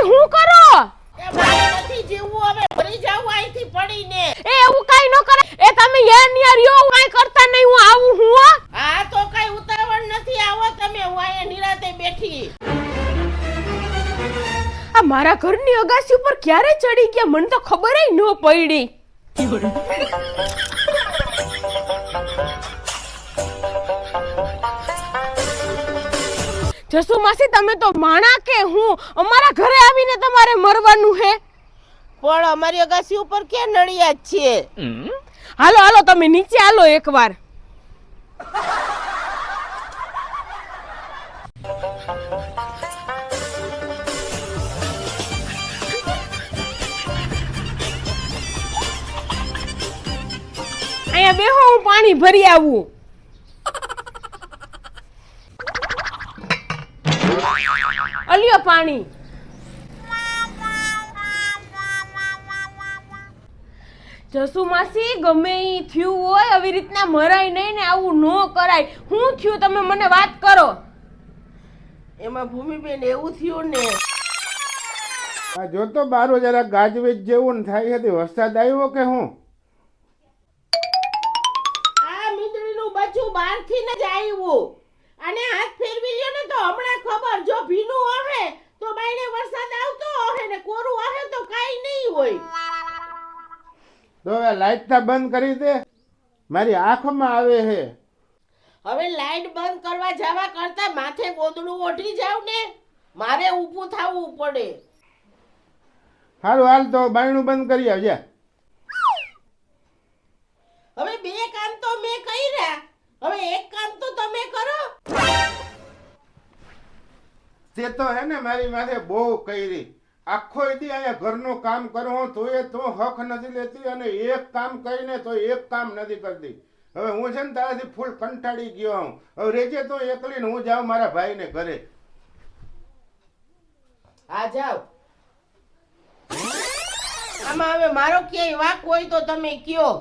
માસી હું કરો? એ મારે નથી જીવવું હવે મરી જાવું અહીંથી પડીને. એ એવું કાઈ ન કરે. એ તમે યાર નિયર યો કાઈ કરતા નહીં હું આવું હું હો. તો કઈ ઉતાવળ નથી આવો તમે હું અહીંયા નિરાતે બેઠી. આ મારા ઘરની અગાસી ઉપર ક્યારે ચડી ગયા મને તો ખબર ન પડી. જસુ માસી તમે તો માણા કે હું? અમારા ઘરે આવીને તમારે મરવાનું હે? પણ અમારી અગાસી ઉપર ક્યાં નડિયા છે? હાલો હાલો તમે નીચે હાલો એકવાર. અહીંયા બેહો હું પાણી ભરી આવું. અલ્યો પાણી. જસુ માસી ગમે ઈ થયું હોય આવી રીતના મરાય નહીં ને આવું ન કરાય. હું થયું તમે મને વાત કરો. એમાં ભૂમિબેન એવું થયું ને. આ જોતો બારો જરા ગાજવીજ જેવું ને થાય હતી વરસાદ આવ્યો કે હું? તો લાઈટ તા બંધ કરી દે. મારી આંખમાં આવે હે. હવે લાઈટ બંધ કરવા જવા કરતા માથે ગોદડું ઓઢી જાવ ને મારે ઊભું થવું પડે. સારું હાલ તો બાયણું બંધ કરી આવજે. હવે બે કામ તો મેં કર્યા. હવે એક કામ તો તમે કરો. તે તો હે ને મારી માથે બહુ કરી. આખો દી અહીંયા ઘરનું કામ કરો તો એ તો હક નથી લેતી અને એક કામ કરીને તો એક કામ નથી કરતી. હવે હું છે ને તારાથી ફૂલ કંટાળી ગયો હું. હવે રેજે તો એકલી હું જાઉં મારા ભાઈને ઘરે. આ જાઓ. આમાં હવે મારો ક્યાંય વાક હોય તો તમે કયો?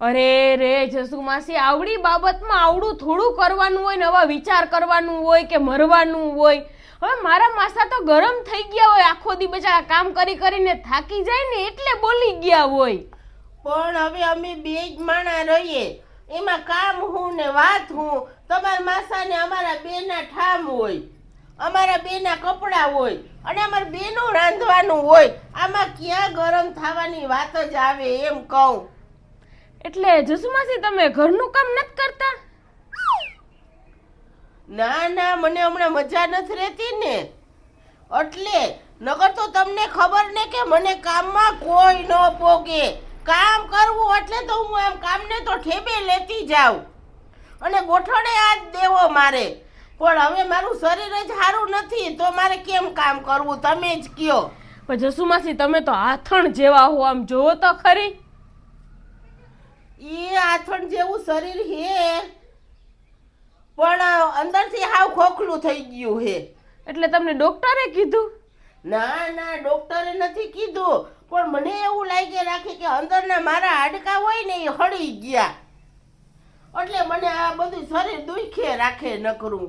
અરે રે જસુ માસી આવડી બાબતમાં આવડું થોડું કરવાનું હોય ને આવા વિચાર કરવાનું હોય કે મરવાનું હોય હવે મારા માસા તો ગરમ થઈ ગયા હોય આખો દી બચારા કામ કરી કરીને થાકી જાય ને એટલે બોલી ગયા હોય. પણ હવે અમે બે જ માણા રહીએ. એમાં કામ હું ને વાત હું. તમારા માસાને અમારા બેના ઠામ હોય. અમારા બેના કપડાં હોય. અને અમારા બેનું રાંધવાનું હોય. આમાં ક્યાં ગરમ થવાની વાત જ આવે એમ કહું. એટલે જસુમાસી તમે ઘરનું કામ નથી કરતા? ના ના મને હમણાં મજા નથી રહેતી ને. એટલે નગર તો તમને ખબર ને કે મને કામમાં કોઈ ન પોગે. કામ કરવું એટલે તો હું એમ કામને તો ઠેબે લેતી જાઉં અને ગોઠણે આ જ દેવો મારે. પણ હવે મારું શરીર જ સારું નથી તો મારે કેમ કામ કરવું? તમે જ કયો. પણ જસુમાસી તમે તો આથણ જેવા હો આમ જોવો તો ખરી. એ આથણ જેવું શરીર હે. પણ અંદરથી હાવ ખોખલું થઈ ગયું હે. એટલે તમને ડોક્ટરે કીધું? ના ના ડોક્ટરે નથી કીધું. પણ મને એવું લાગે રાખે કે અંદરના મારા હાડકા હોય ને એ હળી ગયા. એટલે મને આ બધું શરીર દુખે રાખે નકરું.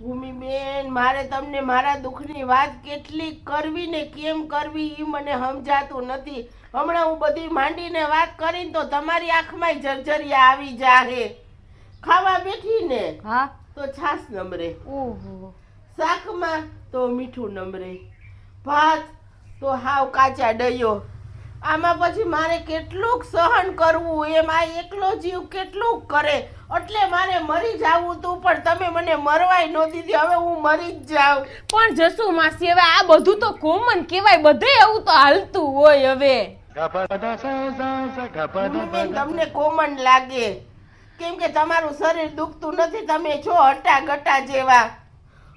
ભૂમિબેન મારે તમને મારા દુઃખની વાત કેટલી કરવી ને કેમ કરવી એ મને સમજાતું નથી. હમણાં હું બધી માંડીને વાત કરીને તો તમારી આંખમાં જર્જરિયા આવી જાહે. ખાવા બેઠી ને હા? તો છાસ નમરે. ઓહો. શાકમાં તો મીઠું નમરે. ભાત તો હાવ કાચા ડયો. આમાં પછી મારે કેટલુંક સહન કરવું એમ આ એકલો જીવ કેટલુંક કરે? એટલે મારે મરી જાવું તું પણ તમે મને મરવાય ન દીધી હવે હું મરી જ જાઉં. પણ જસુ માસી હવે આ બધું તો કોમન કહેવાય. બધે એવું તો હાલતું હોય હવે. તમને કોમન લાગે. કેમ કે તમારું શરીર દુખતું નથી તમે છો હટા ગટા જેવા.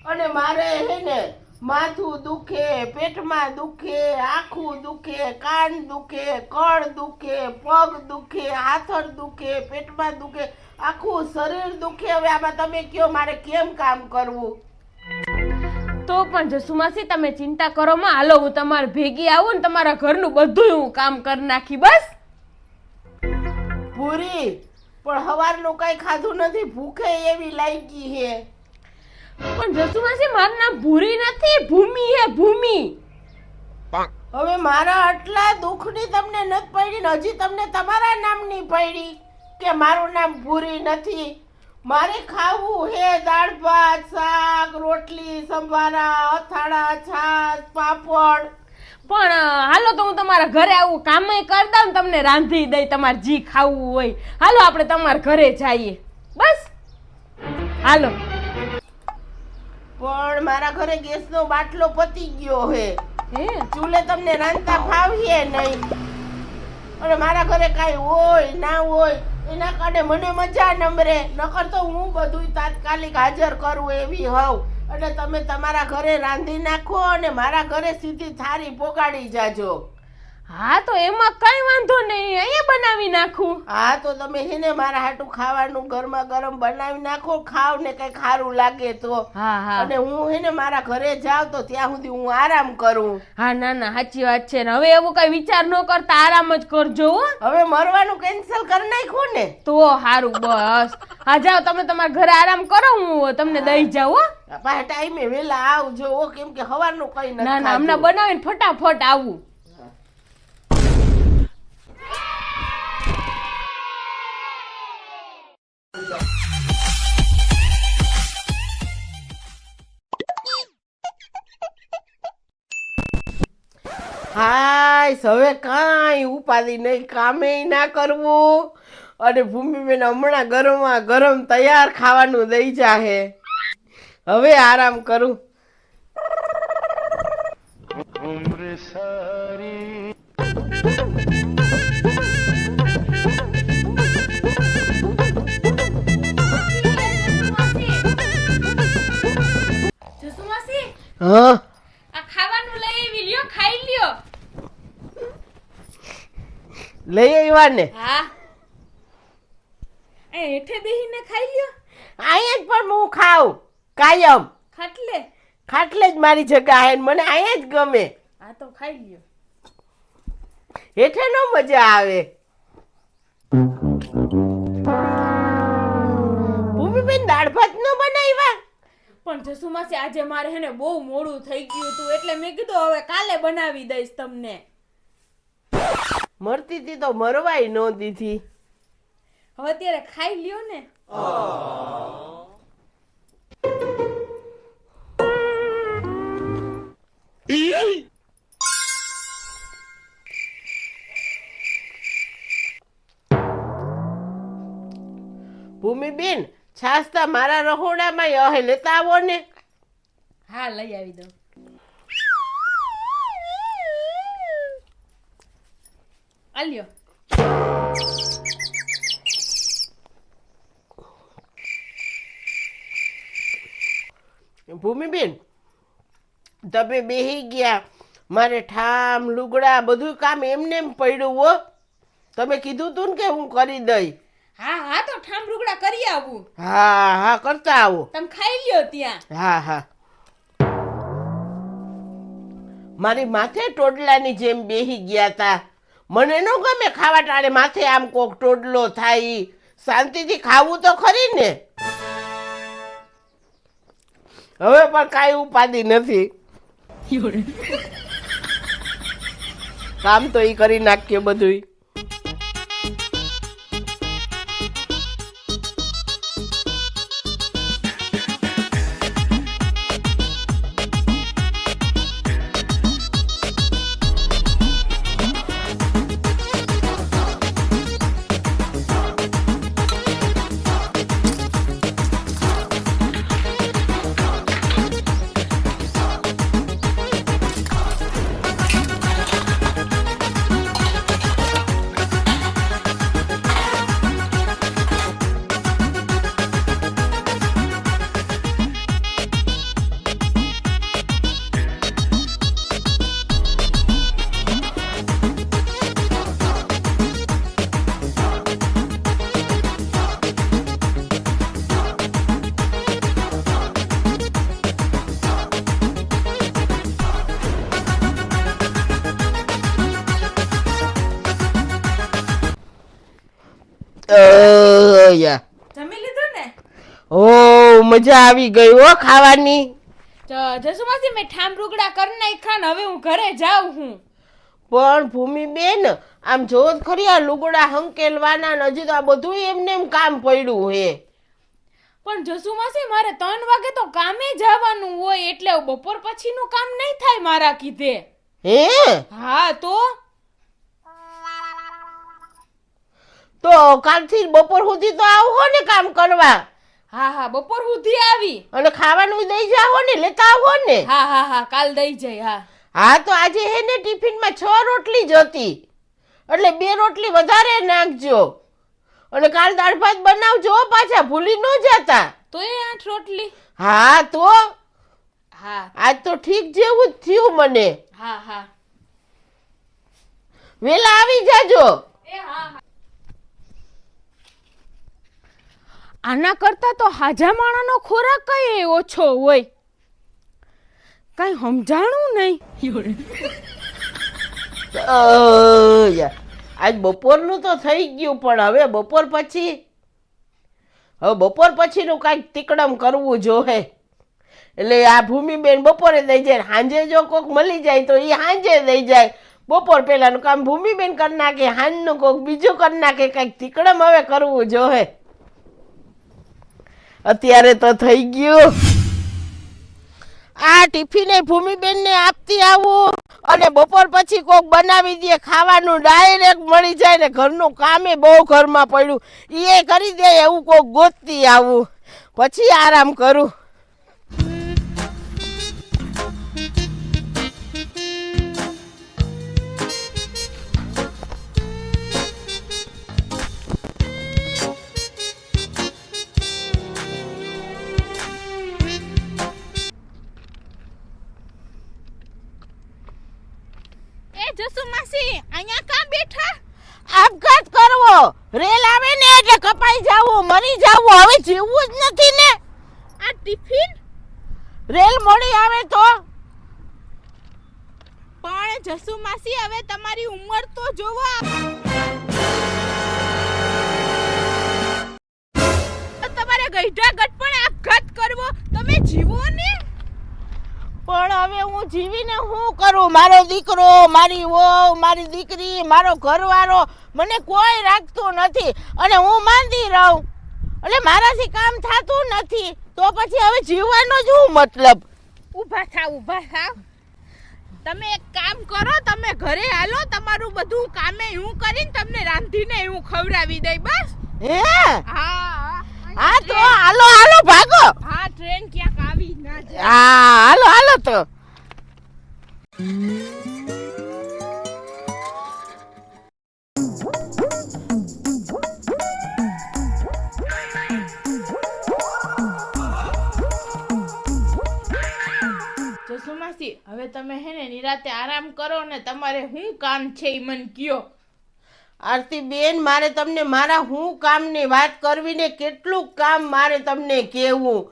અને મારે હે ને માથું દુખે પેટમાં દુખે આખું દુખે કાન દુખે કળ દુખે પગ દુખે હાથર દુખે પેટમાં દુખે આખું શરીર દુખે. હવે આમાં તમે કયો મારે કેમ કામ કરવું? તો પણ જસુમાસી તમે ચિંતા કરો માં. હાલો હું તમારે ભેગી આવું ને તમારા ઘરનું બધું હું કામ કરી નાખી બસ. પૂરી પણ હવારનું કઈ ખાધું નથી ભૂખે એવી લાગી હે. પણ જસુમાસી મારું નામ ભૂરી નથી ભૂમિ હે ભૂમિ. હવે મારા આટલા દુઃખની તમને નથી પડી ને હજી તમને તમારા નામની પડી કે મારું નામ ભૂરી નથી. મારે ખાવું હે દાળ ભાત શાક રોટલી સંભારા અથાણા છાશ પાપડ. પણ હાલો તો હું તમારા ઘરે આવું. કામે કરી દઉં તમને રાંધી દઈ તમારે જી ખાવું હોય. હાલો આપણે તમારા ઘરે જઈએ. બસ. હાલો. પણ મારા ઘરે ગેસનો બાટલો પતી ગયો હે. હે? ચૂલે તમને રાંધતા ફાવીએ નહીં. અને મારા ઘરે કાંઈ હોય ના હોય એના કારણે મને મજા નમરે નકર તો હું બધું તાત્કાલિક હાજર કરું એવી હોઉં. એટલે તમે તમારા ઘરે રાંધી નાખો અને મારા ઘરે સીધી થાળી પોગાડી જાજો. હા તો એમાં કઈ વાંધો નહીં. અહીંયા બનાવી નાખું. હા તો તમે હે ને મારા હાટું ખાવાનું ગરમા ગરમ બનાવી નાખો ખાવ ને કઈ ખારું લાગે તો. હા હા. અને હું હે ને મારા ઘરે જાઉં તો ત્યાં સુધી હું આરામ કરું. હા ના ના સાચી વાત છે. ને હવે એવું કઈ વિચાર ન કરતા આરામ જ કરજો હો. હવે મરવાનું કેન્સલ કરી નાખ્યું ને? તો સારું બસ. હા જાઓ તમે તમારા ઘરે આરામ કરો હું તમને દઈ જાઉં હો. પાછા ટાઈમે વેલા આવજો કેમ કે સવારનું કઈ ના ના હમણાં બનાવીને ફટાફટ આવું. હાય હવે કાંઈ ઉપાધિ નહીં કામે ના કરવું. અને ભૂમિબેન હમણાં ગરમમાં ગરમ તૈયાર ખાવાનું દઈ જાહે. હવે આરામ કરું. હા? ખાવાનું લઈ આવી લ્યો ખાઈ લ્યો લઈ આવ્યા ને? હા. એ હેઠે બેહીને ખાઈ લ્યો. અહીંયા જ પણ હું ખાઉં કાયમ. ખાટલે. ખાટલે જ મારી જગ્યા હે મને અહીંયા જ ગમે. આ તો ખાઈ લ્યો. હેઠે નો મજા આવે. ભૂમિબેન દાળ ભાત નો બનાવ્યા? પણ જસુમાસી આજે મારે હેને બહુ મોડું થઈ ગયું હતું એટલે મેં કીધું હવે કાલે બનાવી દઈશ તમને. મરતી હતી તો મરવાય ન દીધી હવે અત્યારે ખાઈ લ્યો ને. ભૂમિબેન છાસ્તા મારા રહોડામાં અહે લેતા આવો ને. હા લઈ આવી દઉં. આ ભૂમિબેન તમે બેહી ગયા. મારે ઠામ લુગડા બધું કામ એમને એમ પડ્યું હો. તમે કીધું તું ને કે હું કરી દઈ. હા હા તો ઠામ લુગડા કરી આવું. હા હા કરતા આવો. તમે ખાઈ લ્યો ત્યાં. હા હા. મારી માથે ટોડલાની જેમ બેહી ગયા તા. મને ન ગમે ખાવા ટાણે માથે આમ કોક ટોડલો થાય. શાંતિથી ખાવું તો ખરી ને. હવે પણ કાંઈ ઉપાધિ નથી. કામ તો એ કરી નાખીએ બધું યા જમી લીધું ને? ઓ મજા આવી ગઈ હો ખાવાની. જસુમાસી મેં ઠામ રૂગડા કરી નાખ્યા ને હવે હું ઘરે જાઉં હું. પણ ભૂમિબેન આમ જો જ ખરી આ લુગડા હંકેલવાના ને હજી તો આ બધું એમને એમ કામ પડ્યું હે. પણ જસુમાસી મારે ત્રણ વાગે તો કામે જવાનું હોય એટલે બપોર પછીનું કામ નહીં થાય મારા કીધે. હે? હા તો? તો કાલથી બપોર સુધી તો આવો ને કામ કરવા. હા હા બપોર સુધી આવી. અને ખાવાનું દઈ જાઓ ને લેતા આવો ને. હા હા હા કાલ દઈ જાય હા. હા તો આજે હે ને ટિફિનમાં છ રોટલી જ હતી. એટલે બે રોટલી વધારે નાખજો. અને કાલ દાળ ભાત બનાવજો પાછા ભૂલી ન જતા. તો એ આઠ રોટલી. હા તો હા. આજ તો ઠીક જેવું જ થયું મને. હા હા. વેલા આવી જાજો. એ હા હા આના કરતા તો હાજા માણાનો ખોરાક કઈ ઓછો હોય કઈ સમજાણું નહીં. આજ બપોરનું તો થઈ ગયું, પણ હવે બપોર પછી? હવે બપોર પછીનું કાંઈક તીકડમ કરવું જોહે. એટલે આ ભૂમિબેન બપોરે દઈ જાય સાંજે જો કોક મળી જાય તો એ સાંજે દઈ જાય. બપોર પહેલાંનું કામ ભૂમિબેન કરી નાખે, હાંજનું કોક બીજું કરી નાખે, કાંઈક તીકડમ હવે કરવું જોહે. અત્યારે તો થઈ ગયું. આ ટિફિને ભૂમિબેનને આપતી આવું અને બપોર પછી કોક બનાવી દે, ખાવાનું ડાયરેક્ટ મળી જાય ને ઘરનું કામે બહુ ઘરમાં પડ્યું. એ કરી દે, એવું કોક ગોતતી આવું. પછી આરામ કરું. મરી જાવું હવે જીવવું જ નથી ને. આ ટિફિન? રેલ મોડી આવે તો? પણ જસુ માસી હવે તમારી ઉંમર તો જોવો તમારે ગઈઢા ગટ પણ આઘાત કરવો તમે જીવો ને? પણ હવે હું જીવીને શું કરું? મારો દીકરો મારી વહુ મારી દીકરી મારો ઘરવાળો મને કોઈ રાખતું નથી અને હું માંદી રહું. એટલે મારાથી કામ થતું નથી. તો પછી હવે જીવવાનો જ હું મતલબ? ઊભા થા ઊભા થા. તમે એક કામ કરો તમે ઘરે હાલો તમારું બધું કામે હું કરીને તમને રાંધીને હું ખવડાવી દઈ બસ. હે? હા હા તો હાલો હાલો ભાગો. હા ટ્રેન ક્યાંક આવી ના જાય. હા હાલો હાલો તો. જસુમાસી હવે તમે હે ને નિરાતે આરામ કરો ને તમારે શું કામ છે એ મને કયો. આરતી બેન મારે તમને મારા હું કામની વાત કરવી ને કેટલું કામ મારે તમને કહેવું.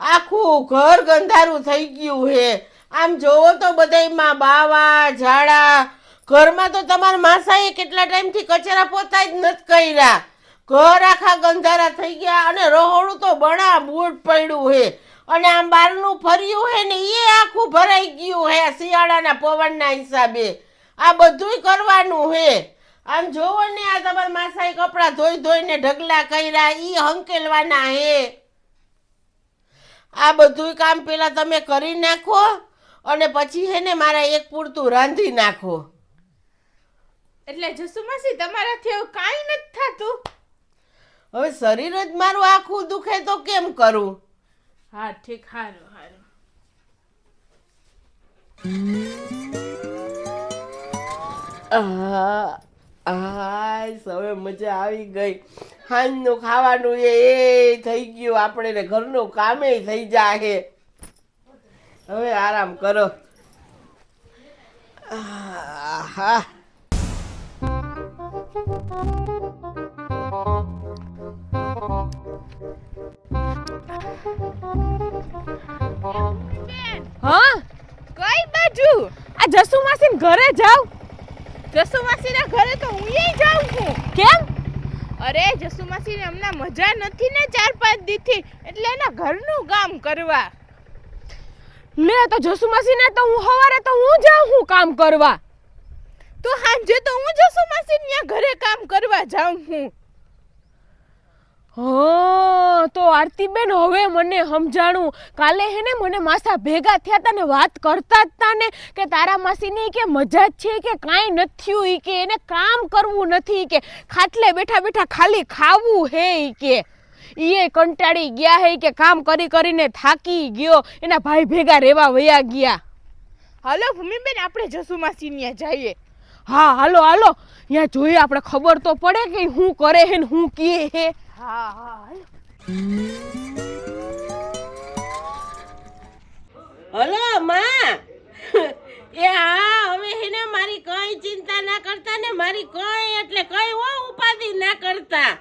આખું ઘર ગંધારું થઈ ગયું હે. આમ જોવો તો બધાયમાં બાવા, ઝાડા. ઘરમાં તો તમારા માસાએ કેટલા ટાઈમથી કચરા પોતા જ નથી કર્યા. ઘર આખા ગંધારા થઈ ગયા અને રહોડું તો બણા બૂટ પડ્યું હે. અને આમ બહારનું ફર્યું હે ને એ આખું ભરાઈ ગયું હે શિયાળાના પવનના હિસાબે. આ બધુંય કરવાનું હે. આમ જોવો ને આ તમારા માસાએ કપડાં ધોઈ ધોઈને ઢગલા કર્યા એ હંકેલવાના હે. આ બધુંય કામ પહેલાં તમે કરી નાખો અને પછી હે ને મારા એક પૂરતું રાંધી નાખો. એટલે જસુમાસી તમારાથી એવું કાંઈ નથી થતું. હવે શરીર જ મારું આખું દુખે તો કેમ કરું? હા ઠીક આહ, આહ, હવે મજા આવી ગઈ. સાંજનું ખાવાનું એ થઈ ગયું. આપણે ઘરનું કામે થઈ જાય હવે આરામ કરો. આહા. હા? કઈ બાજુ? આ જસુમાસી ઘરે જાવ જસુમાસી ના ઘરે તો હું જાઉં છું. કેમ? અરે જસુમાસીને હમણાં મજા નથી ને ચાર પાંચ દીથી એટલે એના ઘરનું કામ કરવા. લે તો જસુમાસી ને તો હું હવારે તો હું જાઉં હું કામ કરવા? તો હાંજે તો હું જસુમાસી ત્યાં ઘરે કામ કરવા જાઉં હું. હા તો આરતીબેન હવે મને સમજાણું. કાલે હે ને મને માસા ભેગા થયા તા ને વાત કરતા જ તા ને કે તારા માસીની કે મજા જ છે કે કાંઈ નથી ઈ કે એને કામ કરવું નથી કે. ખાટલે બેઠા બેઠા ખાલી ખાવું હે ઈ કે. ઈએ કંટાળી ગયા હે કે કામ કરી કરીને થાકી ગયો. એના ભાઈ ભેગા રહેવા વયા ગયા. હાલો ભૂમિબેન આપણે જસુમાસી ત્યાં જઈએ. હા હાલો હાલો. ત્યાં જોઈએ આપણે ખબર તો પડે કે હું કરે હે ને હું કીએ હે. હા હલો, માં. એ હા, હવે હેને મારી કઈ ચિંતા ના કરતા ને મારી કઈ એટલે કઈ હો ઉપાધિ ના કરતા.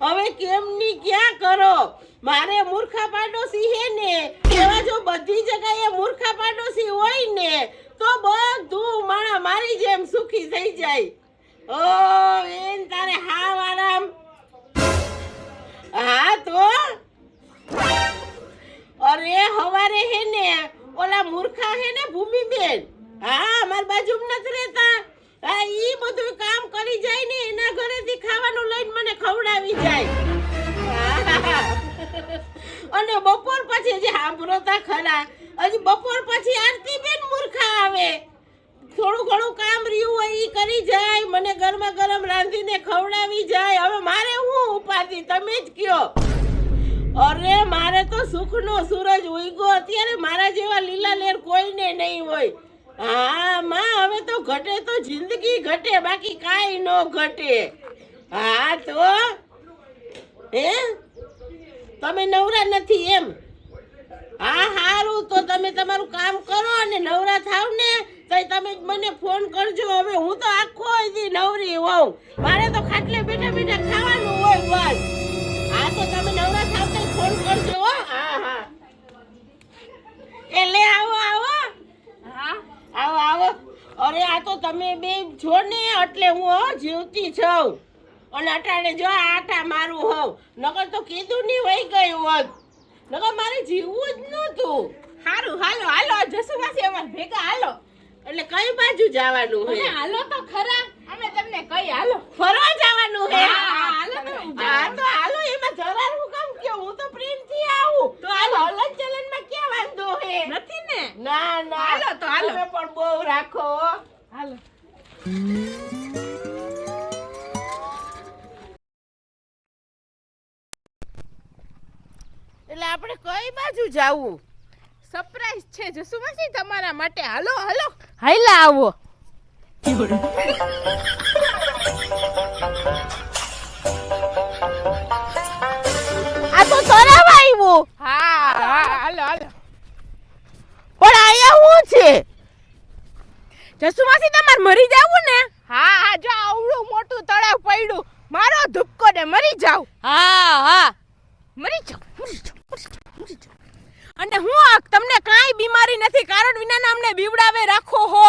હવે કેમની ક્યાં કરો? મારે મૂર્ખા પાડોશી હે ને. એવા જો બધી જગ્યાએ મૂર્ખા પાડોશી હોય ને, તો બધું માણા મારી જેમ સુખી થઈ જાય. ઓ એન તારે હા આરામ. હા, તો? અરે, હવારે હે ને, ઓલા મૂર્ખા હે ને ભૂમિબેન? હા, અમાર બાજુમાં નથી રહેતા. હા, ઈ બધું કામ કરી જાય ને, એના ઘરેથી ખાવાનું લઈને મને ખવડાવી જાય. અને બપોર પછી જે સાંભળો ખરા. હજી બપોર પછી આરતી બેન મૂર્ખા આવે. થોડું ઘણું કામ રહ્યું હોય એ કરી જાય, મને ગરમા ગરમ રાંધીને ખવડાવી જાય. હવે મારે હું ઉપાધિ? તમે જ કયો. અરે, મારે તો સુખનો સૂરજ ઉગ્યો. અત્યારે મારા જેવા લીલા લેર કોઈને નહીં હોય. હા, માં, હવે તો ઘટે તો જિંદગી ઘટે, બાકી કાંઈ ન ઘટે. હા, તો? હે? તમે નવરા નથી એમ? હા હારું તો તમે તમારું કામ કરો અને નવરા થાવ ને તો તમે મને ફોન કરજો. હવે હું તો આખો દી નવરી હોઉં. મારે તો ખાટલે બેઠા બેઠા ખાવાનું હોય બસ. હા તો તમે નવરા થાવ તો ફોન કરજો હો. હા હા. એ લે આવો આવો. હા? આવો આવો. અરે આ તો તમે બે છો ને એટલે હું હો જીવતી છું. અને અટાણે જો આટા મારું હોઉં. નકર તો કીધું નહીં વહી ગયું હોત. નકર મારે જીવવું જ નહોતું. સારું હાલો હાલો જસુમાસી અમાર ભેગા હાલો. એટલે કઈ બાજુ જવાનું હે? હાલો તો ખરા. અમે તમને કઈ હાલો. ફરવા જવાનું હે? હા, હા, હાલો તો હા હાલો એમાં જરાનું કામ કે હું તો પ્રેમથી આવું. તો હાલો. હલન ચલનમાં ક્યાં વાંધો હે? નથી ને? ના ના. હાલો તો હાલો. પણ બહુ રાખો હાલો એટલે આપણે જાવું. સરપ્રાઈઝ છે જસુમાસી તમારા માટે. હાલો હાલો. હાઈલા આવો. આ તો તરાવ આવ્યું હા હા હાલો હાલો. પણ આયા શું છે? જસુમાસી તમારે મરી જાવું ને? હા હા જો આવડું મોટું તળાવ પડ્યું. મારો ધુક્કો ને મરી જાવ. હા હા. મરી જાવ મરી જાવ મરી જાવ. અને હું આ તમને કાંઈ બીમારી નથી કારણ વિના અમને બીવડાવે રાખો હો.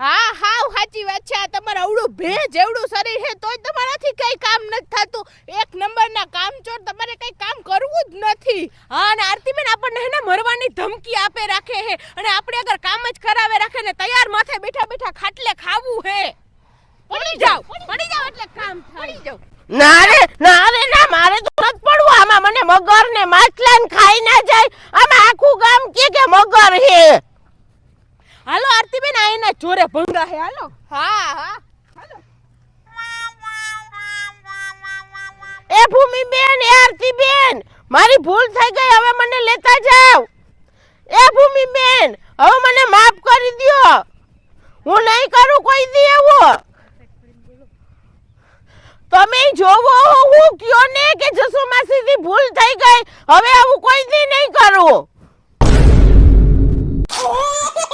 હા હાવ સાચી વાત છે. આ તમારું અવળું ભેજ એવડું શરીર છે તોય તમારાથી કઈ કામ નથી થતું. એક નંબરના કામચોર તમારે કઈ કામ કરવું જ નથી. હા અને આરતીબેન આપણને હે ને મરવાની ધમકી આપે રાખે હે. અને આપણે અગર કામ જ કરાવે રાખે ને તૈયાર માથે બેઠા બેઠા ખાટલે ખાવું હે. પડી જાવ પડી જાવ એટલે કામ પડી જાવ ના રે ના રે ના મારે તો નથી પડવું. આમાં મને મગર ને માછલા ને ખાઈ ના જાય. આમાં આખું ગામ કે કે મગર હે. હાલો આરતીબેન આ એના જોરે ભંગા હે. હાલો. હા હા. એ ભૂમિ બેન એ આરતી બેન મારી ભૂલ થઈ ગઈ હવે મને લેતા જાવ એ ભૂમિ બેન હવે મને માફ કરી દો હું નહીં કરું કોઈ દી એવું. તમે જોવો, હું કયો ને કે જસુ માસીથી ભૂલ થઈ ગઈ. હવે આવું કોઈ દી નહીં કરું.